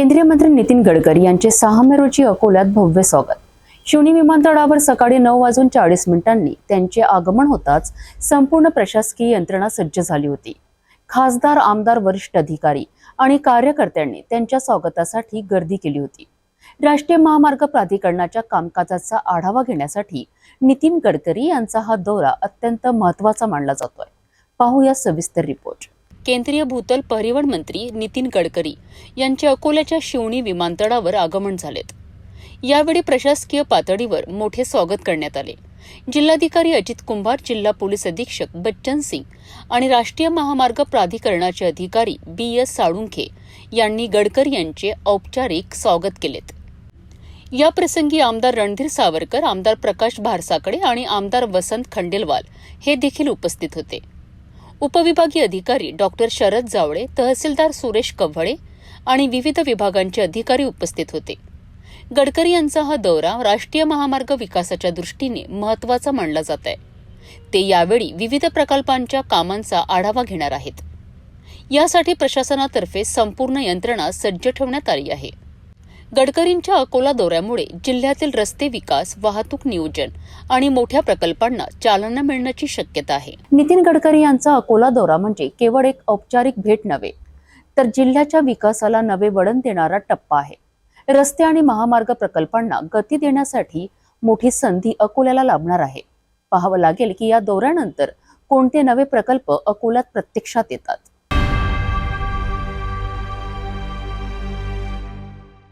केंद्रीय मंत्री नितीन गडकरी यांचे सहा मे रोजी अकोल्यात भव्य स्वागत. शिवणी विमानतळावर सकाळी नऊ वाजून चाळीस मिनिटांनी त्यांचे आगमन होताच संपूर्ण प्रशासकीय यंत्रणा सज्ज झाली होती. खासदार आमदार वरिष्ठ अधिकारी आणि कार्यकर्त्यांनी त्यांच्या स्वागतासाठी गर्दी केली होती. राष्ट्रीय महामार्ग प्राधिकरणाच्या कामकाजाचा आढावा घेण्यासाठी नितीन गडकरी यांचा हा दौरा अत्यंत महत्त्वाचा मानला जातोय. पाहूया सविस्तर रिपोर्ट. केंद्रीय भूतल परिवहन मंत्री नितीन गडकरी यांचे अकोल्याच्या शिवणी विमानतळावर आगमन झालेत. यावेळी प्रशासकीय पातळीवर मोठे स्वागत करण्यात आले. जिल्हाधिकारी अजित कुंभार जिल्हा पोलीस अधीक्षक बच्चन सिंग आणि राष्ट्रीय महामार्ग प्राधिकरणाचे अधिकारी बी एस साळुंखे यांनी गडकरी यांचे औपचारिक स्वागत केलेत. या प्रसंगी आमदार रणधीर सावरकर आमदार प्रकाश भारसाकडे आणि आमदार वसंत खंडेलवाल हे देखील उपस्थित होते. उपविभागीय अधिकारी डॉक्टर शरद जावळे तहसीलदार सुरेश कव्हळे आणि विविध विभागांचे अधिकारी उपस्थित होते. गडकरी यांचा हा दौरा राष्ट्रीय महामार्ग विकासाच्या दृष्टीने महत्त्वाचा मानला जात आहे. ते यावेळी विविध प्रकल्पांच्या कामांचा आढावा घेणार आहेत. यासाठी प्रशासनातर्फे संपूर्ण यंत्रणा सज्ज ठेवण्यात आली आहे. गडकरींच्या अकोला दौऱ्यामुळे जिल्ह्यातील रस्ते विकास वाहतूक नियोजन आणि मोठ्या प्रकल्पांना चालना मिळण्याची शक्यता आहे. नितीन गडकरी यांचा अकोला दौरा म्हणजे केवळ एक औपचारिक भेट नव्हे तर जिल्ह्याच्या विकासाला नवे वळण देणारा टप्पा आहे. रस्ते आणि महामार्ग प्रकल्पांना गती देण्यासाठी मोठी संधी अकोल्याला लाभणार आहे. पाहावं लागेल की या दौऱ्यानंतर कोणते नवे प्रकल्प अकोल्यात प्रत्यक्षात येतात.